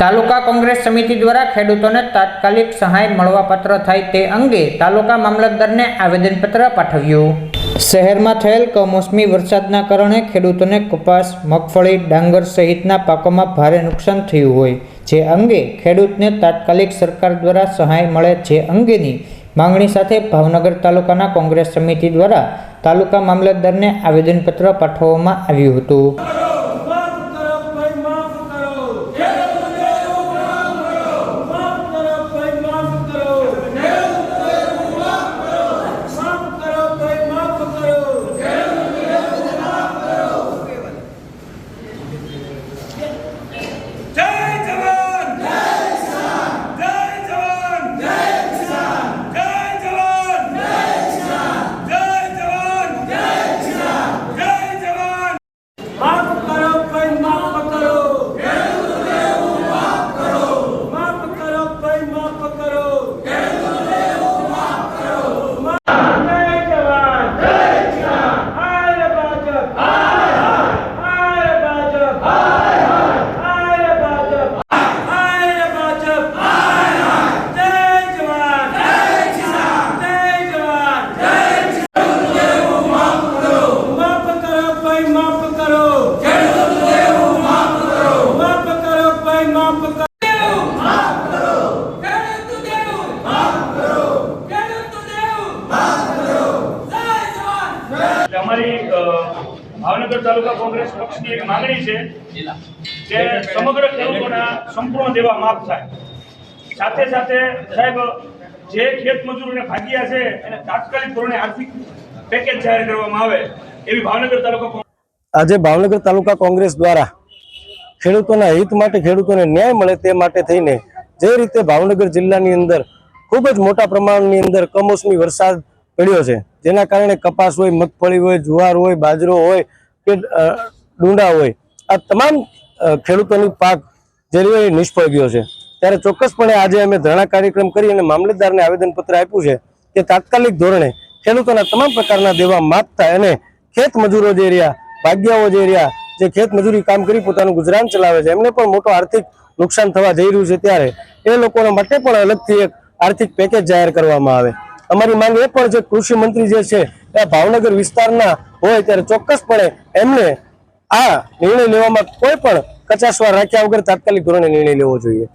તાલુકા કોંગ્રેસ સમિતિ દ્વારા ખેડૂતોને તાત્કાલિક સહાય મળવાપાત્ર થાય તે અંગે તાલુકા મામલતદારને આવેદનપત્ર પાઠવ્યું. શહેરમાં થયેલ કમોસમી વરસાદના કારણે ખેડૂતોને કપાસ, મગફળી, ડાંગર સહિતના પાકોમાં ભારે નુકસાન થયું હોય, જે અંગે ખેડૂતને તાત્કાલિક સરકાર દ્વારા સહાય મળે જે અંગેની માંગણી સાથે ભાવનગર તાલુકાના કોંગ્રેસ સમિતિ દ્વારા તાલુકા મામલતદારને આવેદનપત્ર પાઠવવામાં આવ્યું હતું. અમારી ભાવનગર તાલુકા કોંગ્રેસ પક્ષની એક માંગણી છે કે સમગ્ર ખેડૂતોના સંપૂર્ણ દેવા માફ થાય. સાથે સાથે સાહેબ, જે ખેત મજૂરોને ભાગ્યા છે એને તાત્કાલિક ધોરણે આર્થિક પેકેજ જાહેર કરવામાં આવે એવી ભાવનગર તાલુકા આજે ભાવનગર તાલુકા કોંગ્રેસ દ્વારા ખેડૂતોના હિત માટે ખેડૂતોને ન્યાય મળે તે માટે થઈને જે રીતે ભાવનગર જિલ્લાની અંદર ખૂબ જ મોટા પ્રમાણની અંદર કમોસમી વરસાદ પડ્યો છે. જેના કારણે કપાસ હોય, મગફળી હોય, જુવાર હોય, બાજરો હોય કે ડુંડા હોય, આ તમામ ખેડૂતોની પાક જે રહ્યો નિષ્ફળ ગયો છે. ત્યારે ચોક્કસપણે આજે અમે ધરણા કાર્યક્રમ કરી અને મામલતદારને આવેદનપત્ર આપ્યું છે કે તાત્કાલિક ધોરણે ખેડૂતોના તમામ પ્રકારના દેવા માગતા અને ખેત મજૂરો જે રહ્યા ભાગ્યાઓ જે રહ્યા, જે ખેત મજૂરી કામ કરી પોતાનું ગુજરાન ચલાવે છે, એમને પણ મોટો આર્થિક નુકસાન થવા જઈ રહ્યું છે ત્યારે એ લોકોના માટે પણ અલગથી એક આર્થિક પેકેજ જાહેર કરવામાં આવે. અમારી માંગ એ પણ છે કૃષિ મંત્રી જે છે, એ ભાવનગર વિસ્તારના હોય ત્યારે ચોક્કસપણે એમને આ નિર્ણય લેવામાં કોઈ પણ કચાશવાર રાખ્યા વગર તાત્કાલિક ધોરણે નિર્ણય લેવો જોઈએ.